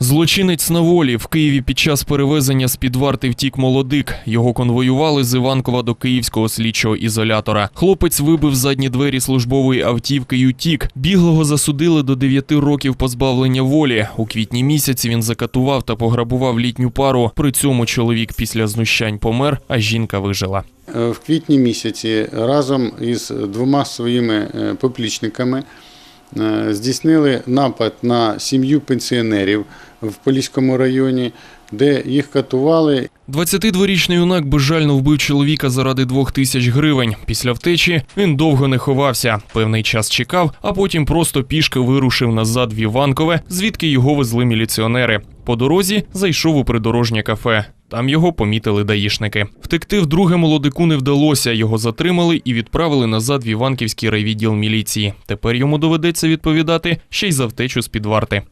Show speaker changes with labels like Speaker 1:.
Speaker 1: Злочинець на волі в Києві під час перевезення з-під варти втік молодик. Його конвоювали з Іванкова до київського слідчого ізолятора. Хлопець вибив задні двері службової автівки й утік. Біглого засудили до 9 років позбавлення волі. У квітні місяці він закатував та пограбував літню пару. При цьому чоловік після знущань помер, а жінка вижила.
Speaker 2: Е, В квітні місяці разом із двома своїми е, поплічниками здійснили напад на сім'ю пенсіонерів в Поліському районі, де їх катували
Speaker 1: 22-річний юнак безжально вбив чоловіка заради двох тисяч гривень. Після втечі він довго не ховався. Певний час чекав, а потім просто пішки вирушив назад в Іванкове, звідки його везли міліціонери. По дорозі зайшов у придорожнє кафе. Там його помітили даїшники. Втекти вдруге молодику не вдалося. Його затримали і відправили назад в Іванківський райвідділ міліції. Тепер йому доведеться відповідати ще й за втечу з під варти.